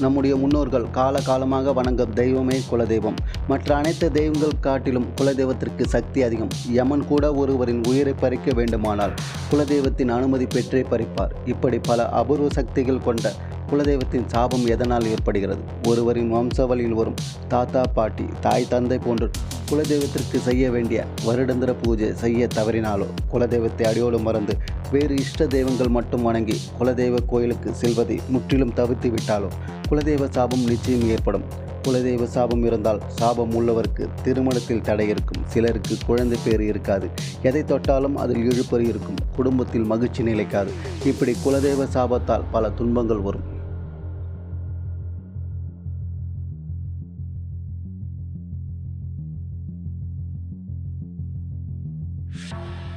நம்முடைய முன்னோர்கள் கால காலமாக வணங்கும் தெய்வமே குலதெய்வம். மற்ற அனைத்து தெய்வங்கள் காட்டிலும் குலதெய்வத்திற்கு சக்தி அதிகம். யமன் கூட ஒருவரின் உயிரை பறிக்க வேண்டுமானால் குலதெய்வத்தின் அனுமதி பெற்றே பறிப்பார். இப்படி பல அபூர்வ சக்திகள் கொண்ட குலதெய்வத்தின் சாபம் எதனால் ஏற்படுகிறது? ஒருவரின் வம்சவழியில் வரும் தாத்தா பாட்டி தாய் தந்தை போன்ற குலதெய்வத்திற்கு செய்ய வேண்டிய வருடந்திர பூஜை செய்ய தவறினாலோ குலதெய்வத்தை அடியோடு மறந்து வேறு இஷ்ட தெய்வங்கள் மட்டும் வணங்கி குலதெய்வ கோயிலுக்கு செல்வதை முற்றிலும் தவிர்த்து விட்டாலோ குலதெய்வ சாபம் நிச்சயம் ஏற்படும். குலதெய்வ சாபம் இருந்தால் சாபம் உள்ளவருக்கு திருமணத்தில் தடை இருக்கும். சிலருக்கு குழந்தை பேர் இருக்காது. எதை தொட்டாலும் அதில் இழுப்பறி இருக்கும். குடும்பத்தில் மகிழ்ச்சி நிலைக்காது. இப்படி குலதெய்வ சாபத்தால் பல துன்பங்கள் வரும். Bye.